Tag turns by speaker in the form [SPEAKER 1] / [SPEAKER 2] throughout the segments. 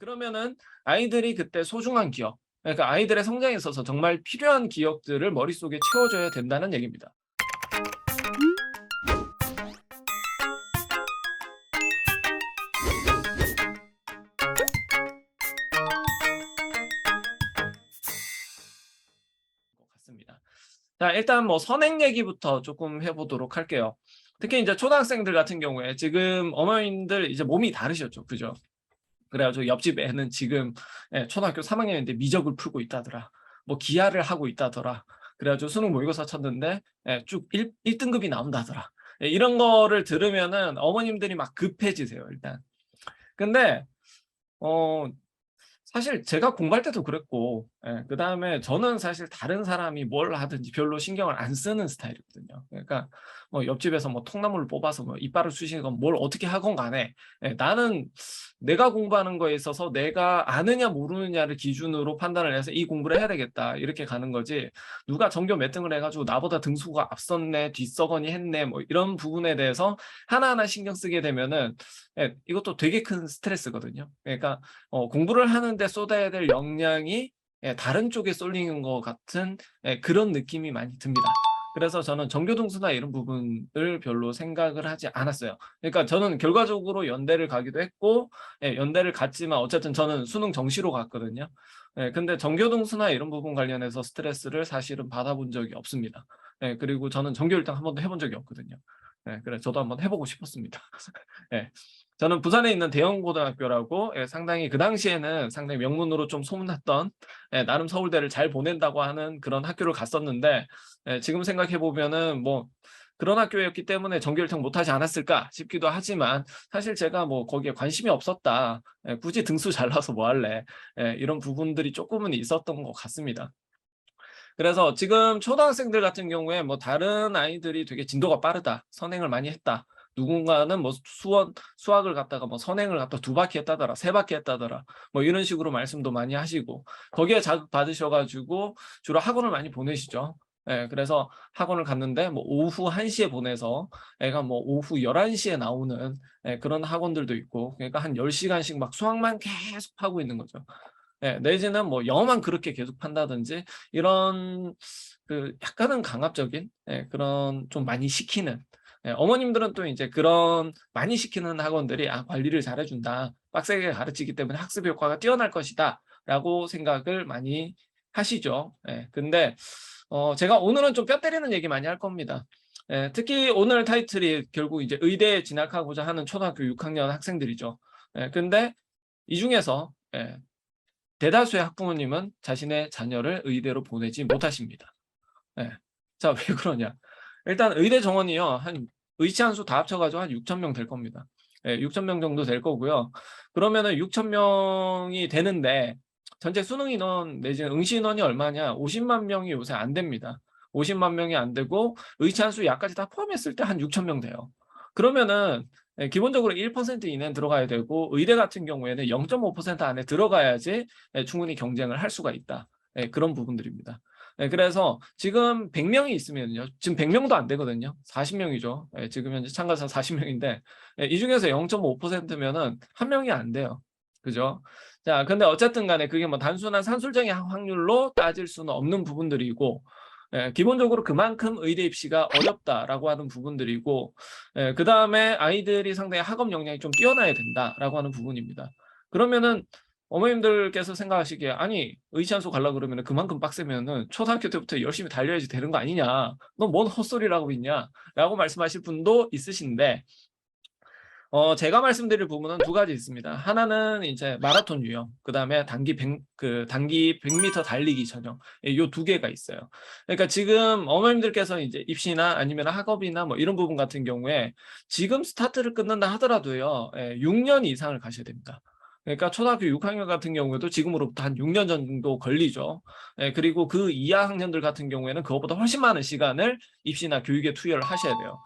[SPEAKER 1] 그러면은 아이들이 그때 소중한 기억, 그러니까 아이들의 성장에 있어서 정말 필요한 기억들을 머릿속에 채워줘야 된다는 얘기입니다. 자, 일단 뭐 선행 얘기부터 조금 해보도록 할게요. 특히 이제 초등학생들 같은 경우에 지금 어머님들 이제 몸이 다르셨죠, 그죠? 그래가지고 옆집 애는 지금 예, 초등학교 3학년인데 미적을 풀고 있다더라. 뭐 기하를 하고 있다더라. 그래가지고 수능 모의고사 쳤는데 예, 쭉 1, 1등급이 나온다더라. 예, 이런 거를 들으면은 어머님들이 막 급해지세요, 일단. 근데 어 사실 제가 공부할 때도 그랬고, 예, 그 다음에 저는 사실 다른 사람이 뭘 하든지 별로 신경을 안 쓰는 스타일이거든요. 그러니까 뭐 옆집에서 뭐 통나무를 뽑아서 뭐 이빨을 쑤시건 뭘 어떻게 하건 간에 예, 나는 내가 공부하는 거에 있어서 내가 아느냐 모르느냐를 기준으로 판단을 해서 이 공부를 해야 되겠다 이렇게 가는 거지 누가 전교 몇 등을 해가지고 나보다 등수가 앞섰네 뒷서거니 했네 뭐 이런 부분에 대해서 하나하나 신경 쓰게 되면은 예, 이것도 되게 큰 스트레스거든요. 그러니까 어, 공부를 하는데 쏟아야 될 역량이 예, 다른 쪽에 쏠리는 것 같은 예, 그런 느낌이 많이 듭니다. 그래서 저는 전교 등수나 이런 부분을 별로 생각을 하지 않았어요. 그러니까 저는 결과적으로 연대를 가기도 했고 예, 연대를 갔지만 어쨌든 저는 수능 정시로 갔거든요. 예, 근데 전교 등수나 이런 부분 관련해서 스트레스를 사실은 받아본 적이 없습니다. 예, 그리고 저는 전교 1등 한 번도 해본 적이 없거든요. 예, 그래 저도 한번 해보고 싶었습니다. 예, 저는 부산에 있는 대형고등학교라고 예, 상당히 그 당시에는 상당히 명문으로 좀 소문났던 예, 나름 서울대를 잘 보낸다고 하는 그런 학교를 갔었는데 예, 지금 생각해 보면은 뭐 그런 학교였기 때문에 전교 1등 못하지 않았을까 싶기도 하지만 사실 제가 뭐 거기에 관심이 없었다. 예, 굳이 등수 잘 나서 뭐 할래. 예, 이런 부분들이 조금은 있었던 것 같습니다. 그래서 지금 초등학생들 같은 경우에 뭐 다른 아이들이 되게 진도가 빠르다. 선행을 많이 했다. 누군가는 뭐 수원 수학을 갖다가 뭐 선행을 갖다 두 바퀴 했다더라 세 바퀴 했다더라 뭐 이런 식으로 말씀도 많이 하시고 거기에 자극 받으셔가지고 주로 학원을 많이 보내시죠. 예, 그래서 학원을 갔는데 뭐 오후 1시에 보내서 애가 뭐 오후 11시에 나오는 예, 그런 학원들도 있고 그러니까 한 10시간씩 막 수학만 계속 하고 있는 거죠. 예, 내지는 뭐 영어만 그렇게 계속 판다든지 이런 그 약간은 강압적인 예, 그런 좀 많이 시키는 예, 어머님들은 또 이제 그런 많이 시키는 학원들이 아 관리를 잘해준다 빡세게 가르치기 때문에 학습 효과가 뛰어날 것이다 라고 생각을 많이 하시죠. 예, 근데 어, 제가 오늘은 좀 뼈 때리는 얘기 많이 할 겁니다. 예, 특히 오늘 타이틀이 결국 이제 의대에 진학하고자 하는 초등학교 6학년 학생들이죠. 예, 근데 이 중에서 예, 대다수의 학부모님은 자신의 자녀를 의대로 보내지 못하십니다 예, 자 왜 그러냐 일단 의대 정원이요. 한 의치 한 수 다 합쳐가지고 한 6천 명 될 겁니다. 예, 6천 명 정도 될 거고요. 그러면은 6천 명이 되는데 전체 수능 인원 내지는 응시 인원이 얼마냐? 50만 명이 요새 안 됩니다. 50만 명이 안 되고 의치 한 수 약까지 다 포함했을 때 한 6천 명 돼요. 그러면은 예, 기본적으로 1% 이내는 들어가야 되고 의대 같은 경우에는 0.5% 안에 들어가야지 예, 충분히 경쟁을 할 수가 있다. 예, 그런 부분들입니다. 네, 그래서 지금 100명이 있으면요. 지금 100명도 안 되거든요. 40명이죠. 네, 지금 현재 참가자 40명인데 네, 이 중에서 0.5%면은 한 명이 안 돼요. 그죠? 자, 근데 어쨌든 간에 그게 뭐 단순한 산술적인 확률로 따질 수는 없는 부분들이고 예, 기본적으로 그만큼 의대 입시가 어렵다라고 하는 부분들이고 예, 그 다음에 아이들이 상당히 학업 역량이 좀 뛰어나야 된다라고 하는 부분입니다. 그러면은 어머님들께서 생각하시기에 아니 의치한수 갈라 그러면 그만큼 빡세면은 초등학교 때부터 열심히 달려야지 되는 거 아니냐 너뭔 헛소리라고 있냐 라고 말씀하실 분도 있으신데 어 제가 말씀드릴 부분은 두 가지 있습니다 하나는 이제 마라톤 유형 그 다음에 단기 100, 그 단기 100m 달리기 전형 요 두 개가 있어요 그러니까 지금 어머님들께서 이제 입시나 아니면 학업이나 뭐 이런 부분 같은 경우에 지금 스타트를 끊는다 하더라도요 예, 6년 이상을 가셔야 됩니다 그러니까 초등학교 6학년 같은 경우에도 지금으로부터 한 6년 정도 걸리죠. 예, 그리고 그 이하 학년들 같은 경우에는 그것보다 훨씬 많은 시간을 입시나 교육에 투여를 하셔야 돼요.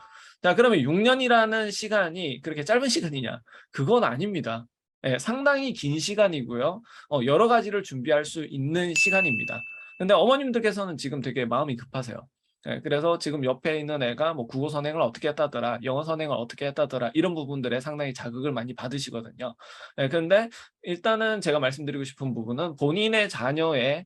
[SPEAKER 1] 자, 그러면 6년이라는 시간이 그렇게 짧은 시간이냐? 그건 아닙니다. 예, 상당히 긴 시간이고요. 어, 여러 가지를 준비할 수 있는 시간입니다. 근데 어머님들께서는 지금 되게 마음이 급하세요. 예, 그래서 지금 옆에 있는 애가 뭐 국어 선행을 어떻게 했다더라, 영어 선행을 어떻게 했다더라 이런 부분들에 상당히 자극을 많이 받으시거든요. 예, 그런데 일단은 제가 말씀드리고 싶은 부분은 본인의 자녀의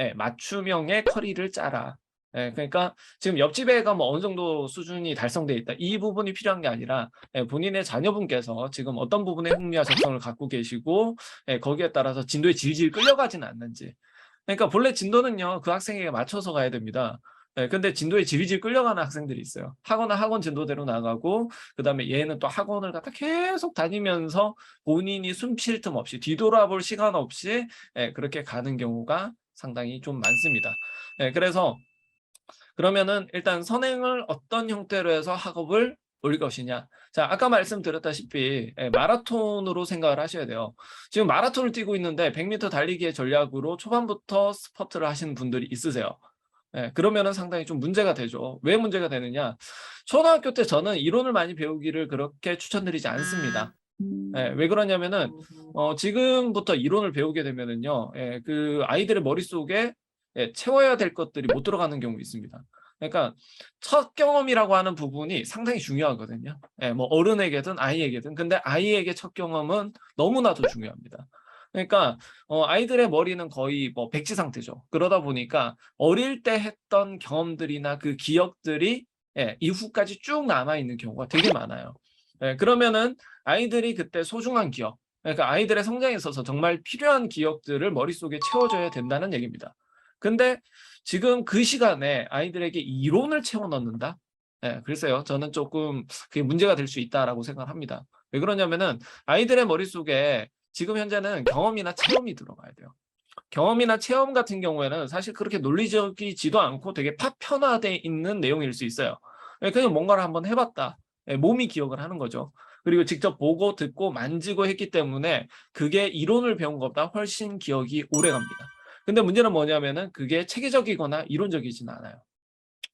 [SPEAKER 1] 예, 맞춤형의 커리를 짜라. 예, 그러니까 지금 옆집 애가 뭐 어느 정도 수준이 달성돼 있다. 이 부분이 필요한 게 아니라 예, 본인의 자녀분께서 지금 어떤 부분에 흥미와 적성을 갖고 계시고 예, 거기에 따라서 진도에 질질 끌려가지는 않는지. 그러니까 본래 진도는요 그 학생에게 맞춰서 가야 됩니다. 예, 근데 진도에 질질 끌려가는 학생들이 있어요. 학원은 학원 진도대로 나가고 그 다음에 얘는 또 학원을 갖다 계속 다니면서 본인이 숨 쉴 틈 없이 뒤돌아볼 시간 없이 예, 그렇게 가는 경우가 상당히 좀 많습니다. 예, 그래서 그러면은 일단 선행을 어떤 형태로 해서 학업을 올 것이냐. 자, 아까 말씀드렸다시피 예, 마라톤으로 생각을 하셔야 돼요. 지금 마라톤을 뛰고 있는데 100m 달리기의 전략으로 초반부터 스퍼트를 하시는 분들이 있으세요. 예, 그러면은 상당히 좀 문제가 되죠. 왜 문제가 되느냐? 초등학교 때 저는 이론을 많이 배우기를 그렇게 추천드리지 않습니다. 예, 왜 그러냐면은 어, 지금부터 이론을 배우게 되면은요, 예, 그 아이들의 머릿속에 예, 채워야 될 것들이 못 들어가는 경우 있습니다. 그러니까 첫 경험이라고 하는 부분이 상당히 중요하거든요. 예, 뭐 어른에게든 아이에게든. 근데 아이에게 첫 경험은 너무나도 중요합니다. 그러니까 어, 아이들의 머리는 거의 뭐 백지 상태죠. 그러다 보니까 어릴 때 했던 경험들이나 그 기억들이 예, 이후까지 쭉 남아 있는 경우가 되게 많아요. 예, 그러면은 아이들이 그때 소중한 기억, 그러니까 아이들의 성장에 있어서 정말 필요한 기억들을 머릿속에 채워줘야 된다는 얘기입니다. 근데 지금 그 시간에 아이들에게 이론을 채워 넣는다? 예, 글쎄요. 저는 조금 그게 문제가 될 수 있다라고 생각을 합니다. 왜 그러냐면은 아이들의 머릿속에 지금 현재는 경험이나 체험이 들어가야 돼요. 경험이나 체험 같은 경우에는 사실 그렇게 논리적이지도 않고 되게 파편화되어 있는 내용일 수 있어요. 예, 그냥 뭔가를 한번 해봤다. 예, 몸이 기억을 하는 거죠. 그리고 직접 보고 듣고 만지고 했기 때문에 그게 이론을 배운 것보다 훨씬 기억이 오래 갑니다. 근데 문제는 뭐냐면은 그게 체계적이거나 이론적이진 않아요.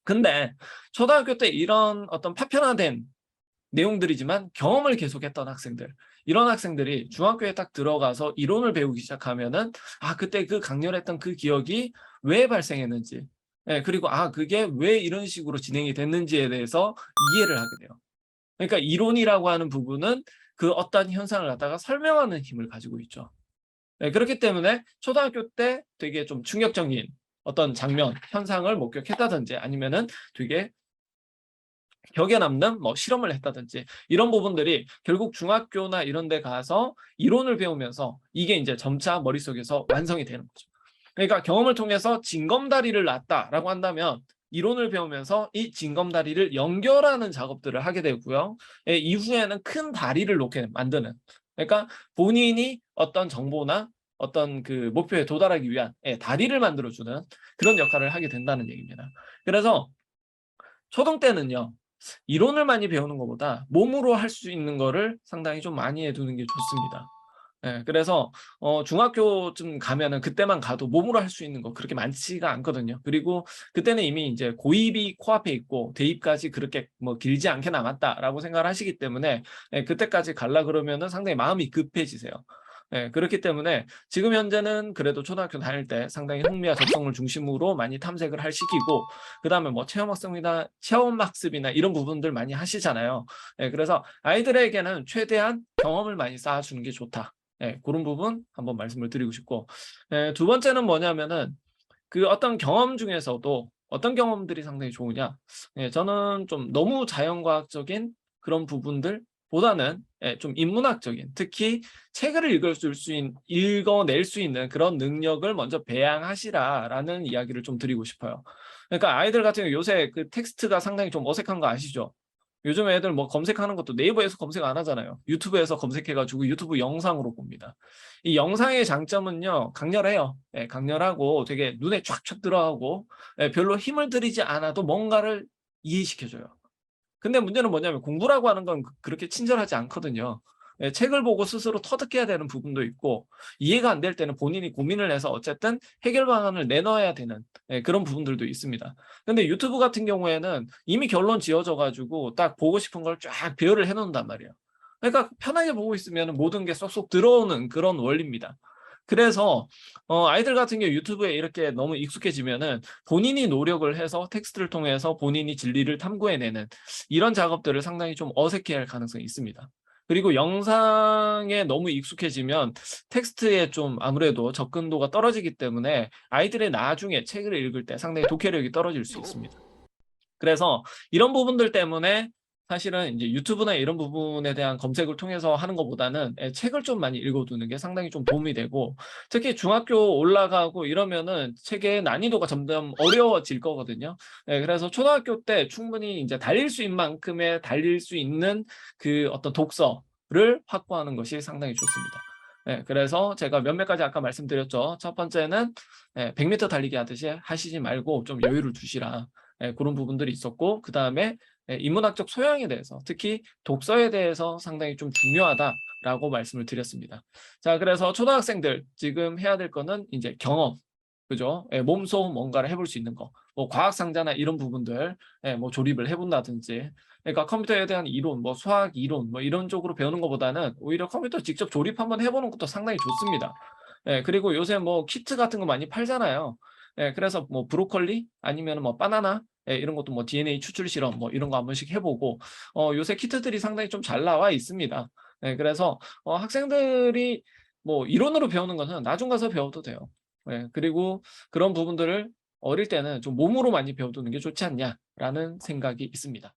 [SPEAKER 1] 근데 초등학교 때 이런 어떤 파편화된 내용들이지만 경험을 계속했던 학생들 이런 학생들이 중학교에 딱 들어가서 이론을 배우기 시작하면은 아 그때 그 강렬했던 그 기억이 왜 발생했는지 예, 그리고 아 그게 왜 이런 식으로 진행이 됐는지에 대해서 이해를 하게 돼요. 그러니까 이론이라고 하는 부분은 그 어떤 현상을 갖다가 설명하는 힘을 가지고 있죠. 네, 그렇기 때문에 초등학교 때 되게 좀 충격적인 어떤 장면, 현상을 목격했다든지 아니면은 되게 기억에 남는 뭐 실험을 했다든지 이런 부분들이 결국 중학교나 이런 데 가서 이론을 배우면서 이게 이제 점차 머릿속에서 완성이 되는 거죠. 그러니까 경험을 통해서 징검다리를 놨다라고 한다면 이론을 배우면서 이 징검다리를 연결하는 작업들을 하게 되고요. 예, 이후에는 큰 다리를 놓게 만드는 그러니까 본인이 어떤 정보나 어떤 그 목표에 도달하기 위한 예, 다리를 만들어주는 그런 역할을 하게 된다는 얘기입니다. 그래서 초등 때는요. 이론을 많이 배우는 것보다 몸으로 할 수 있는 거를 상당히 좀 많이 해두는 게 좋습니다. 예, 그래서 어, 중학교쯤 가면은 그때만 가도 몸으로 할 수 있는 거 그렇게 많지가 않거든요. 그리고 그때는 이미 이제 고입이 코앞에 있고 대입까지 그렇게 뭐 길지 않게 남았다라고 생각을 하시기 때문에 예, 그때까지 갈라 그러면은 상당히 마음이 급해지세요. 예, 그렇기 때문에 지금 현재는 그래도 초등학교 다닐 때 상당히 흥미와 적성을 중심으로 많이 탐색을 할 시기고 그 다음에 뭐 체험학습이나 체험학습이나 이런 부분들 많이 하시잖아요. 예, 그래서 아이들에게는 최대한 경험을 많이 쌓아주는 게 좋다. 예, 그런 부분 한번 말씀을 드리고 싶고 예, 두 번째는 뭐냐면은 그 어떤 경험 중에서도 어떤 경험들이 상당히 좋으냐 예, 저는 좀 너무 자연과학적인 그런 부분들 보다는 예, 좀 인문학적인 특히 책을 읽을 수 있, 읽어낼 수 있는 그런 능력을 먼저 배양하시라라는 이야기를 좀 드리고 싶어요. 그러니까 아이들 같은 경우 요새 그 텍스트가 상당히 좀 어색한 거 아시죠? 요즘 애들 뭐 검색하는 것도 네이버에서 검색 안 하잖아요. 유튜브에서 검색해가지고 유튜브 영상으로 봅니다. 이 영상의 장점은요, 강렬해요. 예, 강렬하고 되게 눈에 쫙쫙 들어가고 예, 별로 힘을 들이지 않아도 뭔가를 이해시켜줘요. 근데 문제는 뭐냐면 공부라고 하는 건 그- 그렇게 친절하지 않거든요. 예, 책을 보고 스스로 터득해야 되는 부분도 있고 이해가 안 될 때는 본인이 고민을 해서 어쨌든 해결 방안을 내놔야 되는 예, 그런 부분들도 있습니다. 근데 유튜브 같은 경우에는 이미 결론 지어져 가지고 딱 보고 싶은 걸 쫙 배열을 해놓는단 말이에요. 그러니까 편하게 보고 있으면 모든 게 쏙쏙 들어오는 그런 원리입니다. 그래서 어, 아이들 같은 경우 유튜브에 이렇게 너무 익숙해지면은 본인이 노력을 해서 텍스트를 통해서 본인이 진리를 탐구해내는 이런 작업들을 상당히 좀 어색해할 가능성이 있습니다. 그리고 영상에 너무 익숙해지면 텍스트에 좀 아무래도 접근도가 떨어지기 때문에 아이들의 나중에 책을 읽을 때 상당히 독해력이 떨어질 수 있습니다. 그래서 이런 부분들 때문에 사실은 이제 유튜브나 이런 부분에 대한 검색을 통해서 하는 것보다는 예, 책을 좀 많이 읽어두는 게 상당히 좀 도움이 되고 특히 중학교 올라가고 이러면은 책의 난이도가 점점 어려워질 거거든요. 예, 그래서 초등학교 때 충분히 이제 달릴 수 있는 만큼의 달릴 수 있는 그 어떤 독서를 확보하는 것이 상당히 좋습니다. 예, 그래서 제가 몇몇 가지 아까 말씀드렸죠. 첫 번째는 예, 100m 달리기 하듯이 하시지 말고 좀 여유를 두시라. 예, 그런 부분들이 있었고 그 다음에 예, 인문학적 소양에 대해서 특히 독서에 대해서 상당히 좀 중요하다라고 말씀을 드렸습니다. 자, 그래서 초등학생들 지금 해야 될 거는 이제 경험, 그죠? 예, 몸소 뭔가를 해볼 수 있는 거, 뭐 과학 상자나 이런 부분들, 예, 뭐 조립을 해본다든지, 그러니까 컴퓨터에 대한 이론, 뭐 수학 이론, 뭐 이런 쪽으로 배우는 것보다는 오히려 컴퓨터 직접 조립 한번 해보는 것도 상당히 좋습니다. 예, 그리고 요새 뭐 키트 같은 거 많이 팔잖아요. 예, 그래서 뭐 브로콜리 아니면 뭐 바나나 예, 이런 것도 뭐 DNA 추출 실험 뭐 이런 거 한 번씩 해보고 어, 요새 키트들이 상당히 좀 잘 나와 있습니다. 예, 그래서 어, 학생들이 뭐 이론으로 배우는 것은 나중 가서 배워도 돼요. 예, 그리고 그런 부분들을 어릴 때는 좀 몸으로 많이 배워두는 게 좋지 않냐라는 생각이 있습니다.